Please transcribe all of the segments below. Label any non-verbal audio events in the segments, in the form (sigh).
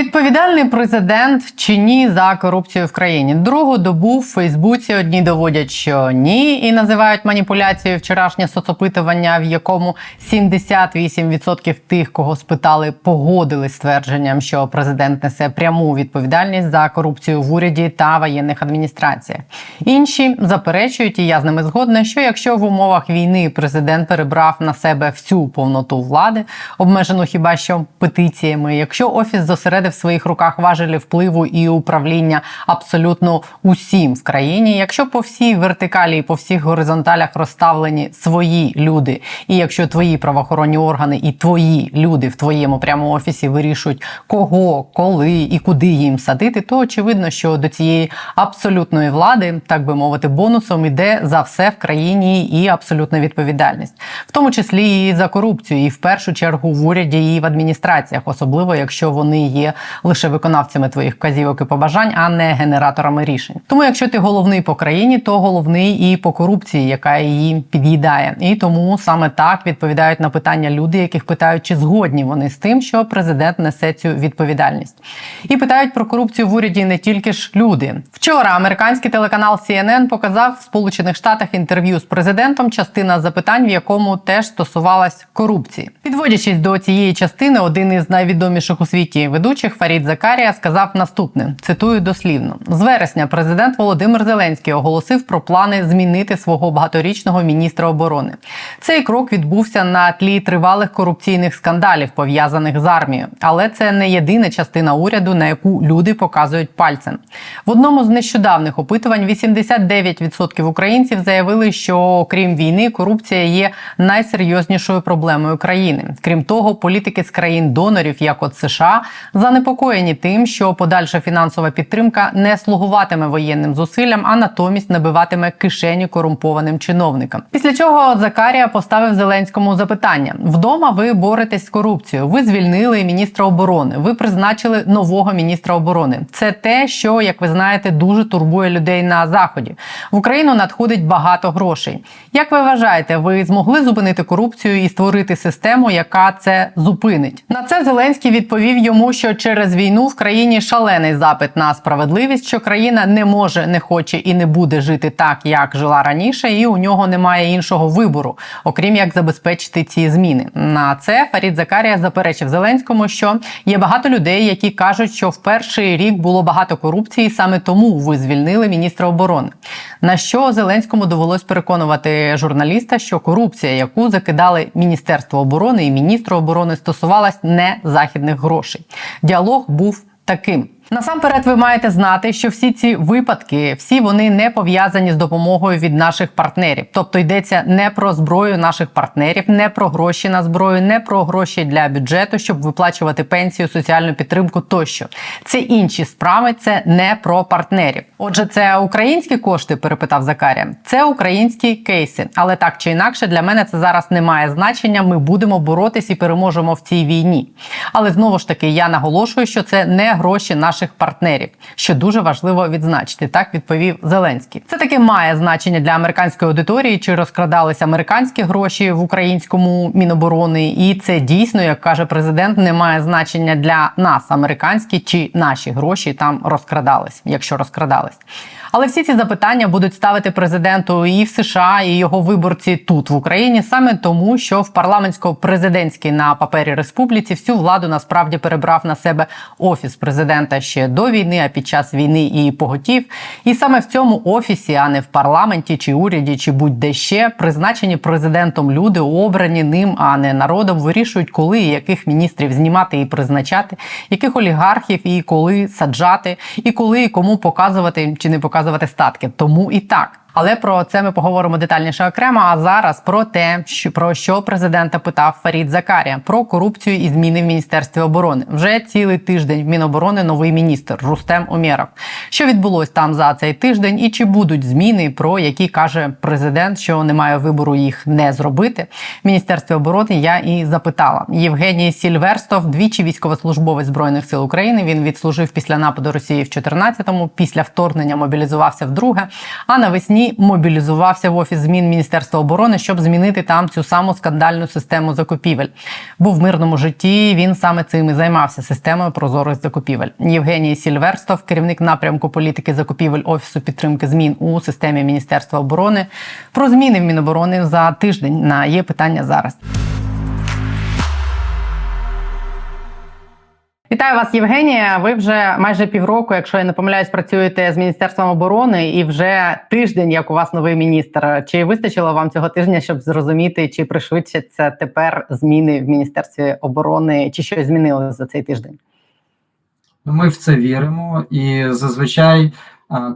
Відповідальний президент чи ні за корупцію в країні. Другу добу в Фейсбуці одні доводять, що ні, і називають маніпуляцією вчорашнє соцопитування, в якому 78% тих, кого спитали, погодились з твердженням, що президент несе пряму відповідальність за корупцію в уряді та воєнних адміністраціях. Інші заперечують, і я з ними згодна, що якщо в умовах війни президент перебрав на себе всю повноту влади, обмежену хіба що петиціями, якщо офіс зосередив в своїх руках важелі впливу і управління абсолютно усім в країні, якщо по всій вертикалі і по всіх горизонталях розставлені свої люди, і якщо твої правоохоронні органи і твої люди в твоєму прямому офісі вирішують, кого, коли і куди їм садити, то очевидно, що до цієї абсолютної влади, так би мовити, бонусом іде за все в країні і абсолютна відповідальність, в тому числі і за корупцію, і в першу чергу в уряді і в адміністраціях, особливо якщо вони є лише виконавцями твоїх вказівок і побажань, а не генераторами рішень. Тому, якщо ти головний по країні, то головний і по корупції, яка її під'їдає. І тому саме так відповідають на питання люди, яких питають, чи згодні вони з тим, що президент несе цю відповідальність. І питають про корупцію в уряді не тільки ж люди. Вчора американський телеканал CNN показав в Сполучених Штатах інтерв'ю з президентом, частина запитань, в якому теж стосувалась корупції. Підводячись до цієї частини, один із найвідоміших у світі ведучих Фарід Закарія сказав наступне: цитую дослівно: з вересня президент Володимир Зеленський оголосив про плани змінити свого багаторічного міністра оборони. Цей крок відбувся на тлі тривалих корупційних скандалів, пов'язаних з армією, але це не єдина частина уряду, на яку люди показують пальцем. В одному з нещодавних опитувань 89% українців заявили, що окрім війни, корупція є найсерйознішою проблемою країни. Крім того, політики з країн донорів, як от США, занепокоєні тим, що подальша фінансова підтримка не слугуватиме воєнним зусиллям, а натомість набиватиме кишені корумпованим чиновникам. Після чого Закарія поставив Зеленському запитання: вдома ви боретесь з корупцією. Ви звільнили міністра оборони. Ви призначили нового міністра оборони. Це те, що як ви знаєте, дуже турбує людей на заході. В Україну надходить багато грошей. Як ви вважаєте, ви змогли зупинити корупцію і створити систему, яка це зупинить? На це Зеленський відповів йому, що через війну в країні шалений запит на справедливість, що країна не може, не хоче і не буде жити так, як жила раніше, і у нього немає іншого вибору, окрім як забезпечити ці зміни. На це Фарід Закарія заперечив Зеленському, що є багато людей, які кажуть, що в перший рік було багато корупції, саме тому ви звільнили міністра оборони. На що Зеленському довелось переконувати журналіста, що корупція, яку закидали Міністерство оборони і міністру оборони, стосувалась не західних грошей. Діалог був таким. Насамперед, ви маєте знати, що всі ці випадки, всі вони не пов'язані з допомогою від наших партнерів. Тобто йдеться не про зброю наших партнерів, не про гроші на зброю, не про гроші для бюджету, щоб виплачувати пенсію, соціальну підтримку тощо. Це інші справи, це не про партнерів. Отже, це українські кошти, перепитав Закарія. Це українські кейси, але так чи інакше для мене це зараз не має значення. Ми будемо боротись і переможемо в цій війні. Але знову ж таки я наголошую, що це не гроші наших партнерів, що дуже важливо відзначити. Так відповів Зеленський. Це таки має значення для американської аудиторії, чи розкрадалися американські гроші в українському міноборони, і це дійсно, як каже президент, не має значення для нас, американські чи наші гроші там розкрадались, якщо розкрадались. Але всі ці запитання будуть ставити президенту і в США, і його виборці тут в Україні, саме тому, що в парламентсько-президентській на папері республіці всю владу насправді перебрав на себе офіс президента ще до війни, а під час війни і поготів. І саме в цьому офісі, а не в парламенті чи уряді, чи будь-де ще призначені президентом люди, обрані ним, а не народом, вирішують, коли і яких міністрів знімати і призначати, яких олігархів і коли саджати, і коли і кому показувати чи не показувати статки. Тому і так. Але про це ми поговоримо детальніше окремо. А зараз про те, що про що президента питав Фарід Закарія про корупцію і зміни в міністерстві оборони. Вже цілий тиждень в Міноборони новий міністр Рустем Умєров. Що відбулось там за цей тиждень, і чи будуть зміни, про які каже президент, що немає вибору їх не зробити? В міністерстві оборони я і запитала Євгеній Сільверстов, двічі військовослужбовець збройних сил України. Він відслужив після нападу Росії в 14-му, після вторгнення мобілізувався вдруге. А навесні мобілізувався в офіс змін Міністерства оборони, щоб змінити там цю саму скандальну систему закупівель. Був в мирному житті. Він саме цим і займався системою прозорих закупівель. Євгеній Сільверстов, керівник напрямку політики закупівель офісу підтримки змін у системі Міністерства оборони. Про зміни в Міноборони за тиждень на є питання зараз. Вітаю вас, Євгенія. Ви вже майже півроку, якщо я не помиляюсь, працюєте з міністерством оборони, і вже тиждень, як у вас новий міністр. Чи вистачило вам цього тижня, щоб зрозуміти, чи пришвидшаться тепер зміни в міністерстві оборони, чи щось змінилося за цей тиждень? Ну, Ми в це віримо, і зазвичай,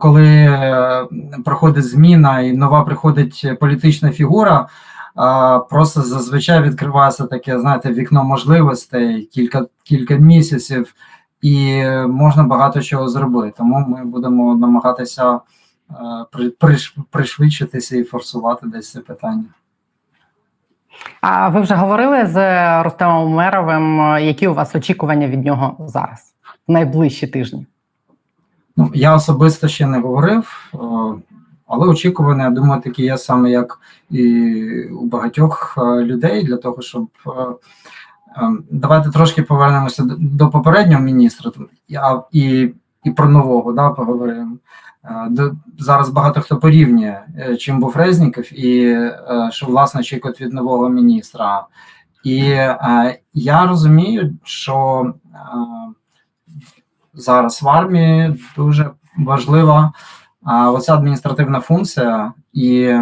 коли е, проходить зміна і нова приходить політична фігура, просто зазвичай відкривається таке, знаєте, вікно можливостей, кілька кілька місяців, і можна багато чого зробити. Тому ми будемо намагатися пришвидшитися і форсувати десь це питання. А ви вже говорили з Рустемом Умеровим, які у вас очікування від нього зараз? в найближчі тижні? Ну, я особисто ще не говорив, але очікування, я думаю, такі є саме як і у багатьох людей для того, щоб давайте трошки повернемося до попереднього міністра і і про нового да, поговоримо. Зараз багато хто порівнює, е, чим був Резніков, і е, що власне очікують від нового міністра. І я розумію, що зараз в армії дуже важлива а, оця адміністративна функція, і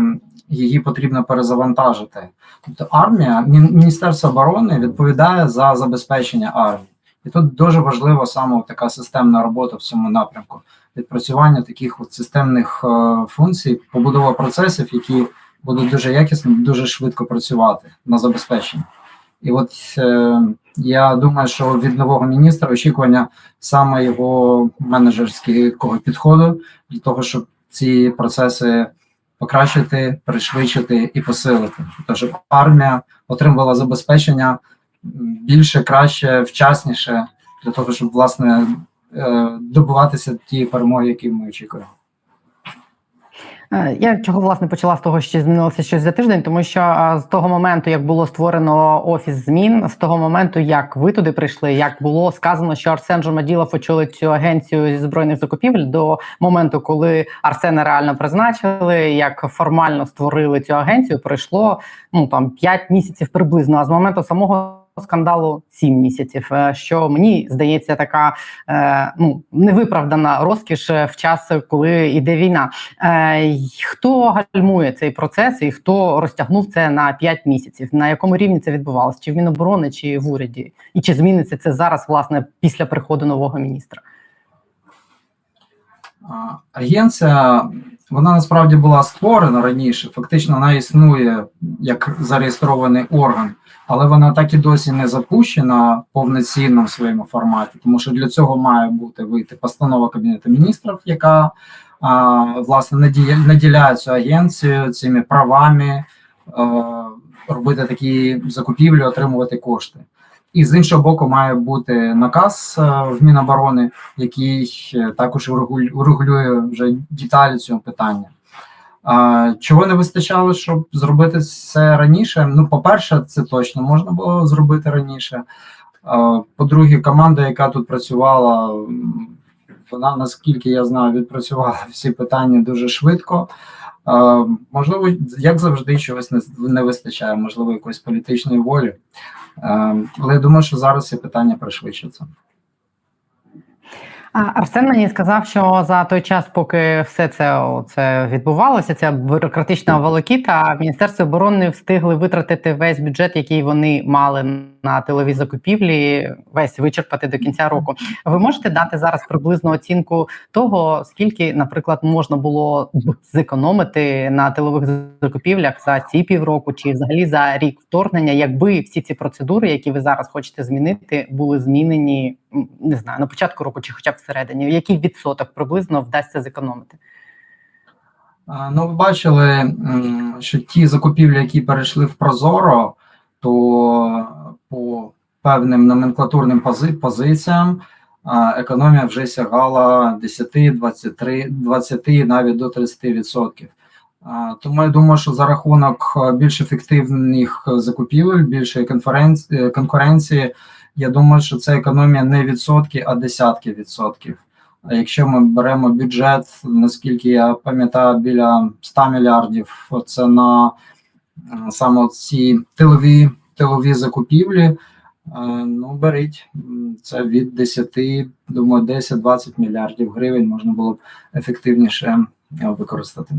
її потрібно перезавантажити. Тобто армія, Міністерство оборони відповідає за забезпечення армії. І тут дуже важлива саме така системна робота в цьому напрямку, відпрацювання таких от системних е, функцій, побудова процесів, які будуть дуже якісно, дуже швидко працювати на забезпеченні. І от е, я думаю, що від нового міністра очікування саме його менеджерського підходу для того, щоб ці процеси покращити, пришвидшити і посилити. Тобто, щоб армія отримувала забезпечення більше, краще, вчасніше, для того, щоб власне е, добуватися тієї перемоги, які ми очікуємо. Е, я чого власне почала з того, що змінилося щось за тиждень, тому що з того моменту, як було створено офіс змін, з того моменту, як ви туди прийшли, як було сказано, що Арсен Жомаділов очолить цю агенцію зі збройних закупівель до моменту, коли Арсена реально призначили, як формально створили цю агенцію, пройшло ну там 5 місяців приблизно. А з моменту самого скандалу сім місяців. Е, що мені здається, така е, ну невиправдана розкіш е, в час, коли йде війна. Хто гальмує цей процес і хто розтягнув це на п'ять місяців? На якому рівні це відбувалося? Чи в Міноборони, чи в уряді? І чи зміниться це зараз, власне, після приходу нового міністра? Агенція вона насправді була створена раніше. Фактично, вона існує як зареєстрований орган але вона так і досі не запущена в повноцінному своєму форматі, тому що для цього має бути вийти постанова Кабінету міністрів, яка а, власне наділяє цю агенцію цими правами а, робити такі закупівлі, отримувати кошти. І з іншого боку, має бути наказ в Міноборони, який також урегулює вже деталі цього питання. А, Чого не вистачало, щоб зробити це раніше? Ну, по-перше, це точно можна було зробити раніше. По-друге, команда, яка тут працювала, вона, наскільки я знаю, відпрацювала (laughs) всі питання дуже швидко. Можливо, як завжди, чогось не, вистачає, можливо, якоїсь політичної волі. Але я думаю, що зараз ці питання пришвидшаться. Арсен мені сказав, що за той час, поки все це це відбувалося, ця бюрократична волокіта, міністерство оборони встигли витратити весь бюджет, який вони мали на тилові закупівлі, весь вичерпати до кінця року. Ви можете дати зараз приблизну оцінку того, скільки, наприклад, можна було б зекономити на тилових закупівлях за ці півроку, чи взагалі за рік вторгнення, якби всі ці процедури, які ви зараз хочете змінити, були змінені не знаю на початку року, чи хоча б всередині, який відсоток приблизно вдасться зекономити? Ну, ви бачили, що ті закупівлі, які перейшли в Прозоро, то по певним номенклатурним пози позиціям економія вже сягала 10, 23, 20, навіть до 30%. А, Тому я думаю, що за рахунок е, більш ефективних закупівель, більшої конференції, конкуренції, я думаю, що це економія не відсотки, а десятки відсотків. А якщо ми беремо бюджет, наскільки я пам'ятаю, біля 100 мільярдів, це на е, саме ці тилові, тилові закупівлі, е, ну беріть це від 10, думаю, 10-20 мільярдів гривень можна було б ефективніше е, використати.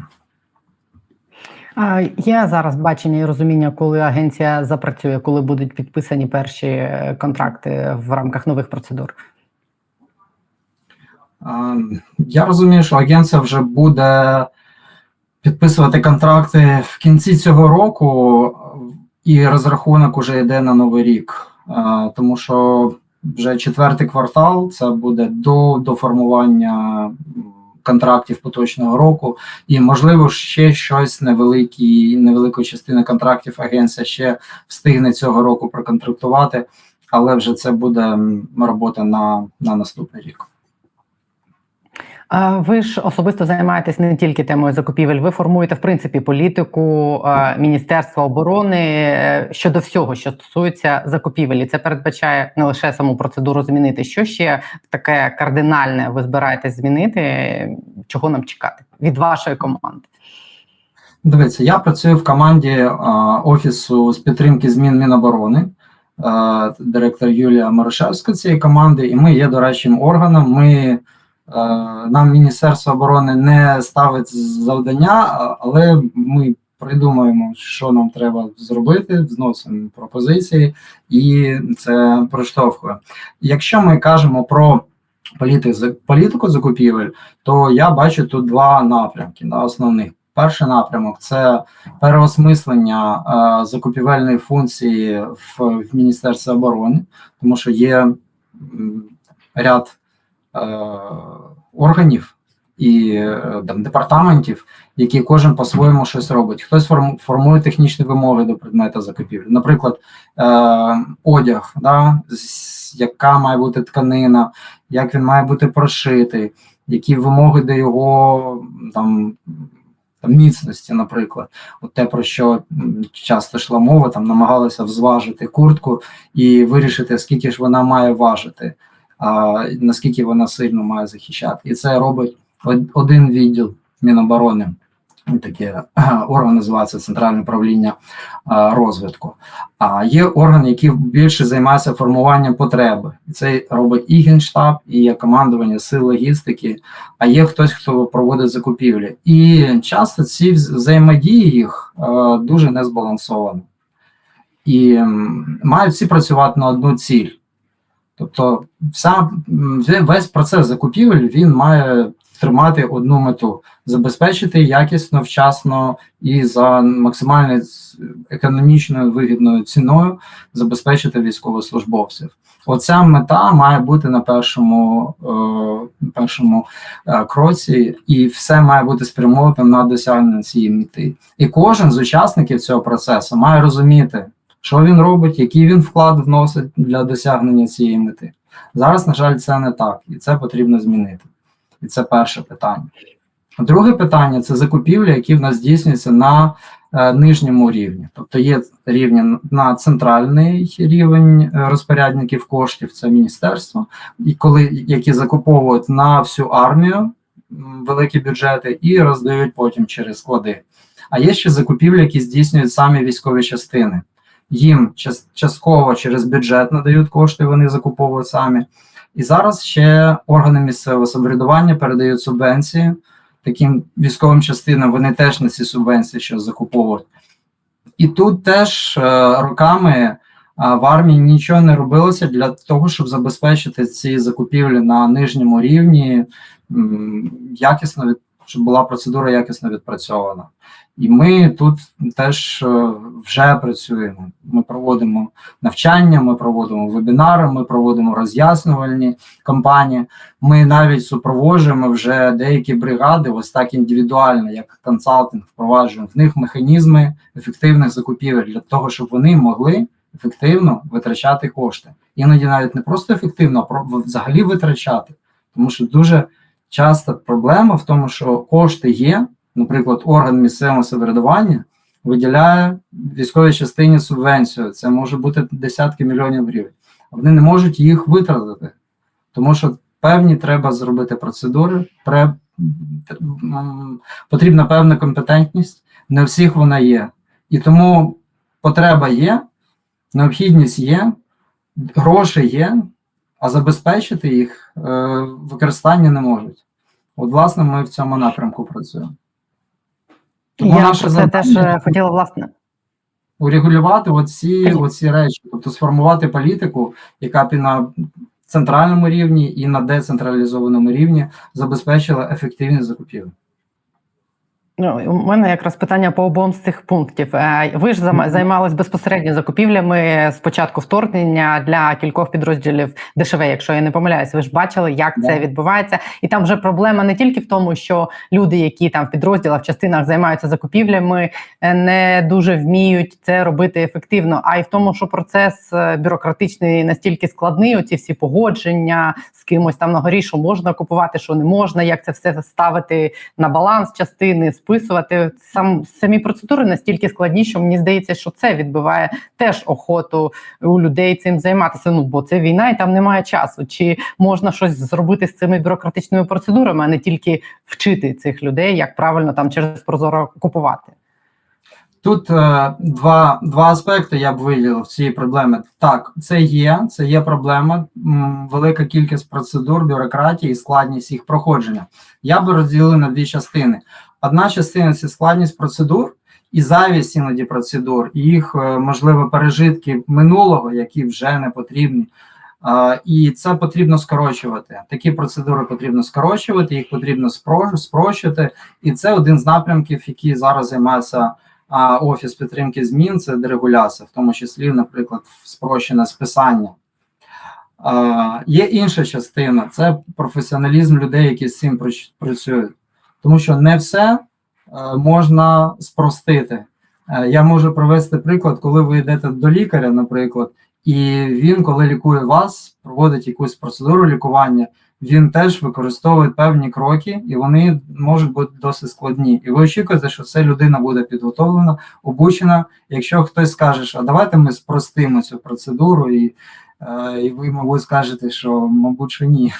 Є зараз бачення і розуміння, коли агенція запрацює, коли будуть підписані перші е, контракти в рамках нових процедур. Я розумію, що агенція вже буде підписувати контракти в кінці цього року, і розрахунок уже йде на новий рік. Тому що вже четвертий квартал це буде до, до формування контрактів поточного року, і можливо ще щось невеликі, невелику частину контрактів агенція ще встигне цього року проконтрактувати, але вже це буде робота на, на наступний рік. Ви ж особисто займаєтесь не тільки темою закупівель, ви формуєте в принципі політику Міністерства оборони е, щодо всього, що стосується закупівель. І Це передбачає не лише саму процедуру змінити. Що ще таке кардинальне ви збираєтесь змінити? Чого нам чекати від вашої команди? Дивіться, я працюю в команді офісу з підтримки змін Міноборони, е, директор Юлія Морошевська цієї команди, і ми є дорадчим органом. Ми нам Міністерство оборони не ставить завдання, але ми придумаємо, що нам треба зробити, вносимо пропозиції, і це проштовхує. Якщо ми кажемо про політику, закупівель, то я бачу тут два напрямки да, основних. Перший напрямок це переосмислення е, закупівельної функції в, в Міністерстві оборони, тому що є ряд е, органів і е, там, департаментів, які кожен по-своєму щось робить. Хтось формує технічні вимоги до предмета закупівлі. Наприклад, е, одяг, да, яка має бути тканина, як він має бути прошитий, які вимоги до його там міцності, наприклад, от те, про що часто йшла мова, там намагалися взважити куртку і вирішити, скільки ж вона має важити, наскільки вона сильно має захищати. І це робить один відділ Міноборони. Таке орган називається Центральне управління розвитку. А є орган, який більше займається формуванням потреби. Це робить і Генштаб, і командування сил логістики, а є хтось, хто проводить закупівлі. І часто ці взаємодії їх дуже не збалансовані. І мають всі працювати на одну ціль. Тобто, вся, весь процес закупівель він має тримати одну мету забезпечити якісно, вчасно і за максимально економічною вигідною ціною забезпечити військовослужбовців. Оця мета має бути на першому, е, першому е, кроці, і все має бути спрямовано на досягнення цієї мети. І кожен з учасників цього процесу має розуміти, що він робить, який він вклад вносить для досягнення цієї мети. Зараз, на жаль, це не так, і це потрібно змінити. І це перше питання. Друге питання це закупівлі, які в нас здійснюються на е, нижньому рівні. Тобто є рівні на центральний рівень е, розпорядників коштів, це міністерство, і коли які закуповують на всю армію великі бюджети і роздають потім через склади. А є ще закупівлі, які здійснюють самі військові частини. Їм частково через бюджет надають кошти, вони закуповують самі. І зараз ще органи місцевого самоврядування передають субвенції таким військовим частинам. Вони теж на ці субвенції щось закуповують. І тут теж е, роками а, в армії нічого не робилося для того, щоб забезпечити ці закупівлі на нижньому рівні, якісно від щоб була процедура якісно відпрацьована. І ми тут теж е, вже працюємо. Ми проводимо навчання, ми проводимо вебінари, ми проводимо роз'яснювальні кампанії. Ми навіть супроводжуємо вже деякі бригади, ось так індивідуально, як консалтинг, впроваджуємо в них механізми ефективних закупівель для того, щоб вони могли ефективно витрачати кошти. Іноді навіть не просто ефективно, а взагалі витрачати. Тому що дуже часто проблема в тому, що кошти є, наприклад, орган місцевого самоврядування виділяє військовій частині субвенцію. Це може бути десятки мільйонів гривень. Вони не можуть їх витратити, тому що певні треба зробити процедури, пре, потрібна певна компетентність, не всіх вона є. І тому потреба є, необхідність є, гроші є, а забезпечити їх е, використання не можуть. От, власне, ми в цьому напрямку працюємо. Тому Я наше про це теж е, хотіла власне. урегулювати оці, оці речі, тобто сформувати політику, яка б на центральному рівні і на децентралізованому рівні забезпечила ефективність закупівель. Ну, у мене якраз питання по обом з цих пунктів. Е, Ви ж займались безпосередньо закупівлями з початку вторгнення для кількох підрозділів ДШВ, якщо я не помиляюсь. Ви ж бачили, як це відбувається, і там вже проблема не тільки в тому, що люди, які там в підрозділах, в частинах займаються закупівлями, е, не дуже вміють це робити ефективно, а й в тому, що процес е, бюрократичний настільки складний. Оці всі погодження з кимось там на горі, що можна купувати, що не можна, як це все ставити на баланс частини, списувати. Сам самі процедури настільки складні, що мені здається, що це відбиває теж охоту у людей цим займатися. Ну бо це війна, і там немає часу. Чи можна щось зробити з цими бюрократичними процедурами, а не тільки вчити цих людей, як правильно там через прозоро купувати? Тут е, два, два аспекти я б виділив цієї проблеми. Так, це є, це є проблема, м, велика кількість процедур, бюрократії і складність їх проходження. Я би розділив на дві частини. Одна частина це складність процедур і завість іноді процедур, і їх е, можливо пережитки минулого, які вже не потрібні. І це потрібно скорочувати. Такі процедури потрібно скорочувати, їх потрібно спро- спрощувати. І це один з напрямків, який зараз займається офіс підтримки змін це дерегуляція, в тому числі, наприклад, спрощене списання. Є інша частина це професіоналізм людей, які з цим працюють, тому що не все е, можна спростити. Е, я можу привести приклад, коли ви йдете до лікаря, наприклад, і він, коли лікує вас, проводить якусь процедуру лікування, він теж використовує певні кроки, і вони можуть бути досить складні. І ви очікуєте, що ця людина буде підготовлена, обучена. Якщо хтось скаже, що давайте ми спростимо цю процедуру, і, е, і ви, мабуть, скажете, що, мабуть, що ні.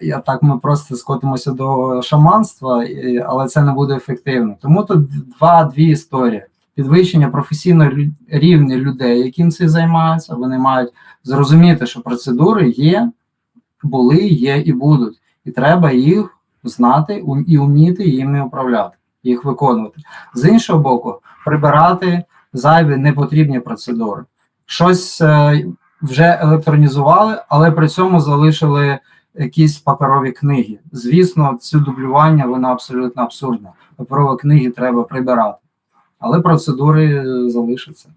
Я так ми просто скотимося до шаманства, і- але це не буде ефективно. Тому тут два дві історії. Підвищення професійного рівня людей, яким це займаються, вони мають зрозуміти, що процедури є, були, є і будуть. І треба їх знати і вміти їми управляти, їх виконувати. З іншого боку, прибирати зайві непотрібні процедури. Щось е, вже електронізували, але при цьому залишили якісь паперові книги. Звісно, це дублювання воно абсолютно абсурдне. Паперові книги треба прибирати, але процедури залишаться.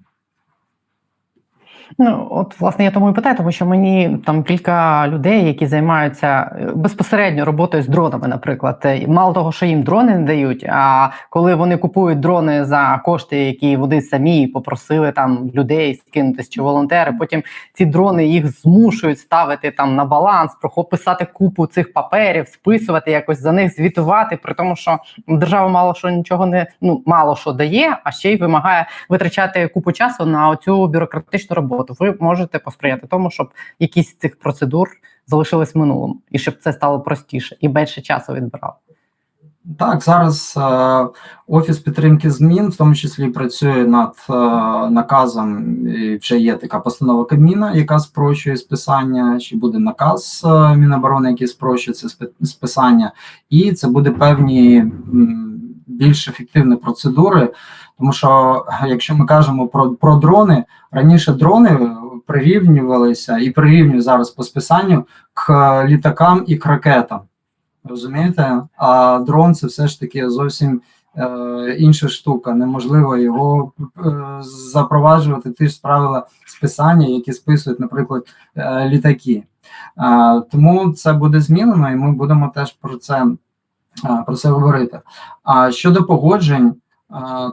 Ну от власне я тому і питаю, тому що мені там кілька людей, які займаються е, безпосередньо роботою з дронами, наприклад, Е, мало того, що їм дрони не дають. А коли вони купують дрони за кошти, які вони самі попросили там людей скинутись чи волонтери, потім ці дрони їх змушують ставити там на баланс, писати купу цих паперів, списувати, якось за них звітувати, при тому, що держава мало що нічого не ну мало що дає, а ще й вимагає витрачати купу часу на оцю бюрократичну роботу. Ви можете посприяти тому, щоб якісь цих процедур залишились в минулому, і щоб це стало простіше і менше часу відбирало. Так, зараз е, офіс підтримки змін, в тому числі працює над е, наказом. І вже є така постанова Кабміна, яка спрощує списання. Чи буде наказ е, Міноборони, який спрощує це спи- списання, і це буде певні м, більш ефективні процедури. Тому що якщо ми кажемо про, про дрони, раніше дрони прирівнювалися і прирівнюють зараз по списанню к літакам і к ракетам. Розумієте? А дрон це все ж таки зовсім е, інша штука. Неможливо його е, запроваджувати ті ж правила списання, які списують, наприклад, е, літаки. Тому це буде змінено, і ми будемо теж про це, про це говорити. А щодо погоджень,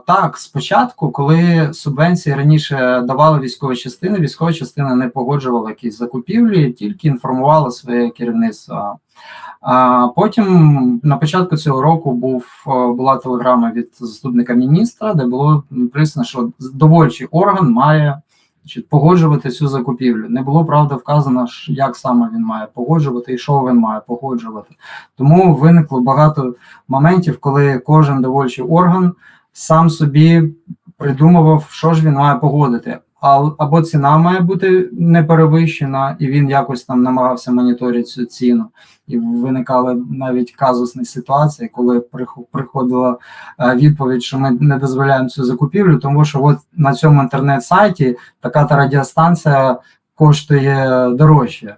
Так, спочатку, коли субвенції раніше давали військові частини, військова частина не погоджувала якісь закупівлі, тільки інформувала своє керівництво. А потім на початку цього року був була телеграма від заступника міністра, де було написано, що довольчий орган має значить, погоджувати цю закупівлю. Не було правда вказано, як саме він має погоджувати і що він має погоджувати. Тому виникло багато моментів, коли кожен довольчий орган сам собі придумував, що ж він має погодити. Або ціна має бути не перевищена, і він якось там намагався моніторити цю ціну. І виникали навіть казусні ситуації, коли прих- приходила е, відповідь, що ми не дозволяємо цю закупівлю, тому що от на цьому інтернет-сайті така та радіостанція коштує дорожче.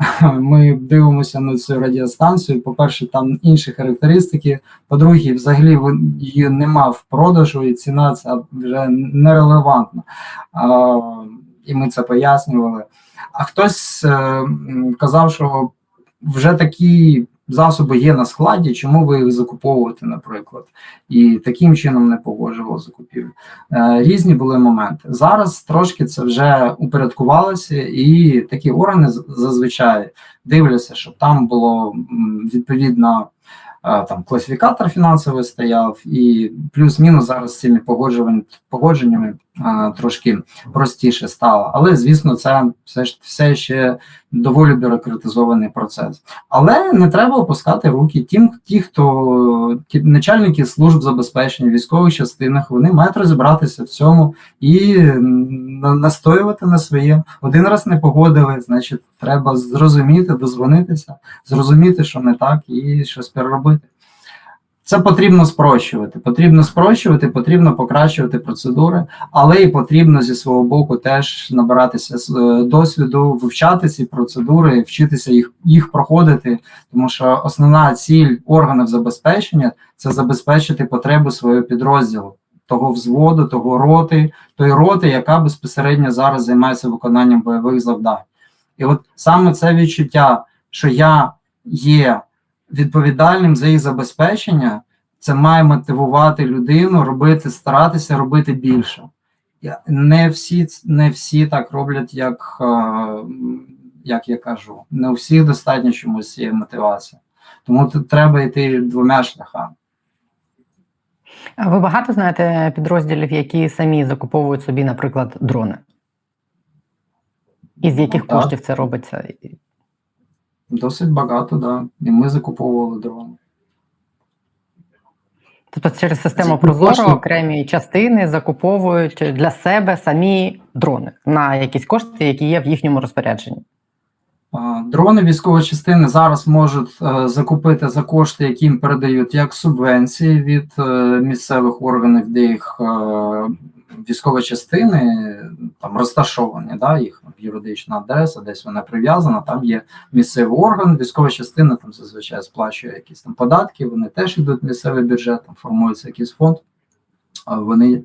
(laughs) Ми дивимося на цю радіостанцію. По-перше, там інші характеристики. По-друге, взагалі її нема в продажу, і ціна ця вже нерелевантна. І ми це пояснювали. А хтось е, казав, що вже такі засоби є на складі, чому ви їх закуповуєте, наприклад, і таким чином не погоджували закупівлю. Е, Різні були моменти. Зараз трошки це вже упорядкувалося, і такі органи зазвичай дивляться, щоб там було відповідно. е, Там класифікатор фінансовий стояв, і плюс-мінус зараз з цими погодженнями трошки простіше стало. Але звісно, це все все ще доволі бюрократизований процес. Але не треба опускати руки тим, ті, хто ті начальники служб забезпечення військових частинах, вони мають розібратися в цьому і на- настоювати на своє. Один раз не погодили, значить, треба зрозуміти, дозвонитися, зрозуміти, що не так, і щось переробити. Це потрібно спрощувати. Потрібно спрощувати, потрібно покращувати процедури, але і потрібно зі свого боку теж набиратися е, досвіду, вивчати ці процедури, вчитися їх, їх проходити, тому що основна ціль органів забезпечення це забезпечити потребу свого підрозділу, того взводу, того роти, тої роти, яка безпосередньо зараз займається виконанням бойових завдань. І от саме це відчуття, що я є відповідальним за їх забезпечення, це має мотивувати людину робити, старатися робити більше. Не всі, не всі так роблять, як, е, як я кажу. Не у всіх достатньо чомусь цієї мотивації. Тому тут треба йти двома шляхами. А Ви багато знаєте підрозділів, які самі закуповують собі, наприклад, дрони? І з яких Ну, коштів це робиться? Досить багато, да. І ми закуповували дрони. Тобто через систему Прозоро окремі частини закуповують для себе самі дрони на якісь кошти, які є в їхньому розпорядженні. Дрони військової частини зараз можуть е, закупити за кошти, які їм передають як субвенції від е, місцевих органів, де їх е, військові частини там розташовані, да, їх юридична адреса, десь вона прив'язана. Там є місцевий орган, військова частина там зазвичай сплачує якісь там податки. Вони теж йдуть в місцевий бюджет, там формується якийсь фонд. Вони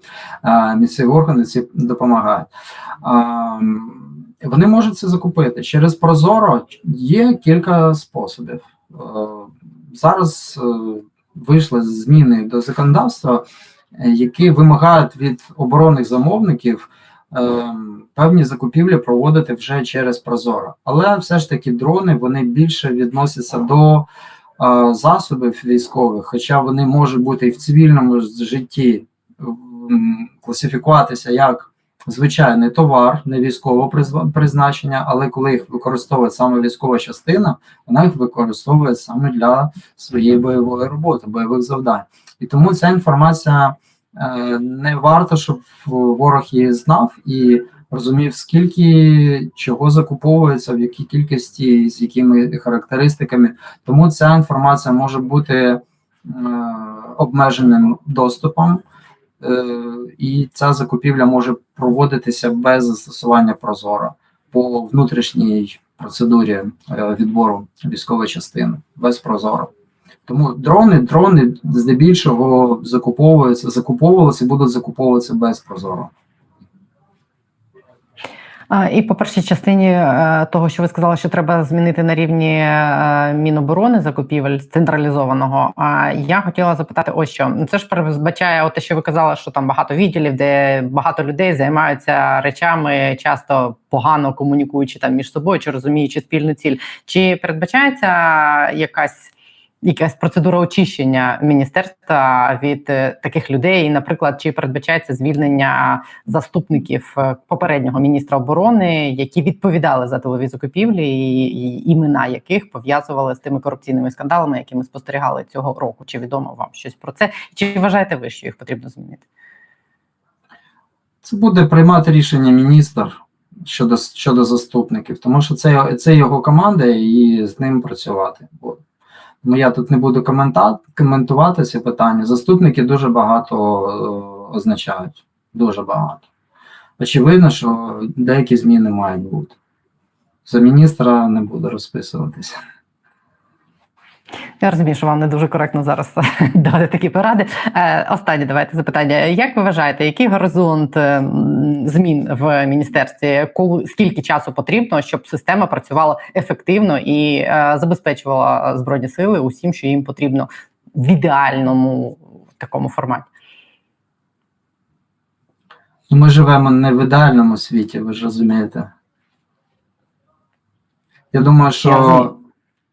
місцеві органи ці допомагають. Вони можуть це закупити через Прозоро. Є кілька способів. Е, Зараз е, вийшли зміни до законодавства, які вимагають від оборонних замовників е, певні закупівлі проводити вже через Прозоро. Але все ж таки дрони вони більше відносяться до е, засобів військових, хоча вони можуть бути і в цивільному житті класифікуватися як звичайний товар, не військового призначення, але коли їх використовує саме військова частина, вона їх використовує саме для своєї бойової роботи, бойових завдань. І тому ця інформація е, не варто, щоб ворог її знав і розумів, скільки чого закуповується, в якій кількості, з якими характеристиками. Тому ця інформація може бути е, обмеженим доступом. Е, і ця закупівля може проводитися без застосування Прозоро по внутрішній процедурі відбору військової частини без Прозоро. Тому дрони, дрони здебільшого закуповуються, закуповувалися і будуть закуповуватися без Прозоро. І по першій частині е, того, що ви сказали, що треба змінити на рівні е, Міноборони закупівель централізованого. А я хотіла запитати, ось що це ж передбачає те, що ви казали, що там багато відділів, де багато людей займаються речами, часто погано комунікуючи там між собою чи розуміючи спільну ціль. Чи передбачається якась? Якась процедура очищення міністерства від е, таких людей, і, наприклад, чи передбачається звільнення заступників е, попереднього міністра оборони, які відповідали за тилові закупівлі, і, імена яких пов'язували з тими корупційними скандалами, які ми спостерігали цього року? Чи відомо вам щось про це? Чи вважаєте ви, що їх потрібно змінити? Це буде приймати рішення міністр щодо, щодо заступників, тому що це, це його команда і з ним працювати. От. Тому я тут не буду коментувати ці питання. Заступники дуже багато е, означають. Дуже багато. Очевидно, що деякі зміни мають бути. За міністра не буду розписуватися. Я розумію, що вам не дуже коректно зараз (laughs) давати такі поради. Е, останнє давайте запитання. Як ви вважаєте, який горизонт е, змін в міністерстві? Скільки часу потрібно, щоб система працювала ефективно і е, забезпечувала збройні сили усім, що їм потрібно в ідеальному такому форматі? Ми живемо не в ідеальному світі, ви ж розумієте. Я думаю, що.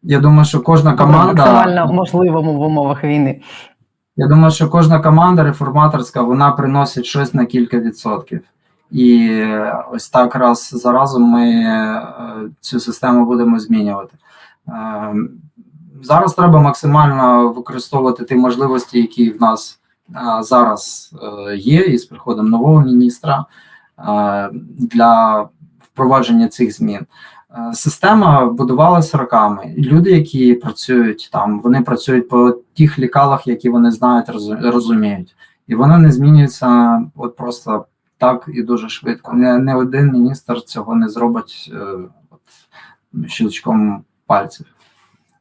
Я думаю, що кожна команда. максимально можливому в умовах війни. Я думаю, що кожна команда реформаторська вона приносить щось на кілька відсотків. І ось так раз за разом ми е, цю систему будемо змінювати. Е, Зараз треба максимально використовувати ті можливості, які в нас е, зараз є, і з приходом нового міністра для впровадження цих змін. Е, Система будувалася роками. Люди, які працюють там, вони працюють по тих лікалах, які вони знають, розу- розуміють, і воно не змінюється от просто так і дуже швидко. Не, не один міністр цього не зробить е, от, щелчком пальців.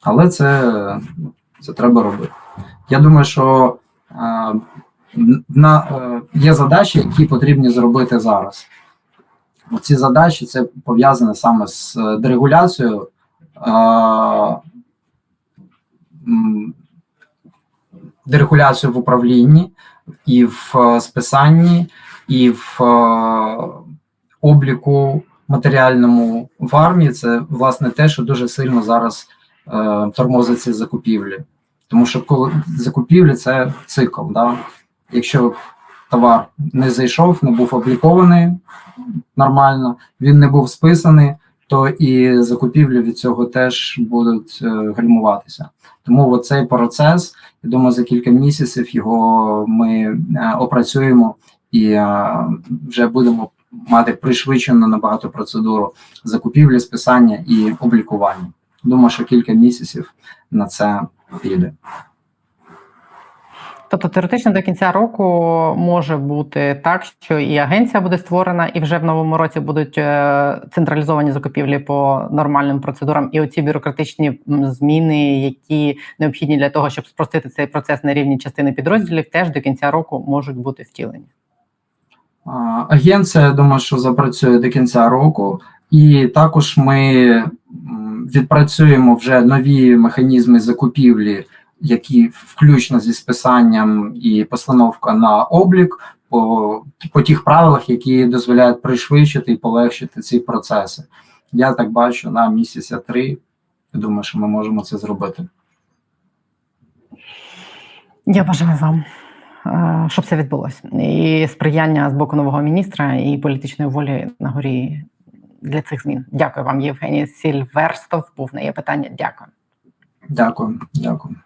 Але це, це треба робити. Я думаю, що е, на, е, є задачі, які потрібні зробити зараз. Ці задачі це пов'язане саме з е, дерегуляцією. м, Дерегуляцією в управлінні і в е, списанні, і в е, обліку матеріальному в армії. Це власне те, що дуже сильно зараз тормозить ці закупівлі. Тому що коли закупівлі це цикл. Да? Якщо товар не зайшов, не був облікований нормально, він не був списаний, то і закупівлі від цього теж будуть е, гальмуватися. Тому цей процес, я думаю, за кілька місяців його ми е, опрацюємо і е, вже будемо мати пришвидшену набагато процедуру закупівлі, списання і облікування. Думаю, що кілька місяців на це піде. Тобто теоретично до кінця року може бути так, що і агенція буде створена, і вже в новому році будуть е, централізовані закупівлі по нормальним процедурам, і оці бюрократичні зміни, які необхідні для того, щоб спростити цей процес на рівні частини підрозділів, теж до кінця року можуть бути втілені. Агенція, я думаю, що запрацює до кінця року, і також ми відпрацюємо вже нові механізми закупівлі, які включно зі списанням і постановка на облік по, по тих правилах, які дозволяють пришвидшити і полегшити ці процеси. Я так бачу на місяця три. Думаю, що ми можемо це зробити. Я бажаю вам, е, щоб це відбулося, і сприяння з боку нового міністра і політичної волі на горі для цих змін. Дякую вам, Євгеній Сільверстов. Був на є питання. Дякую. Дякую, дякую.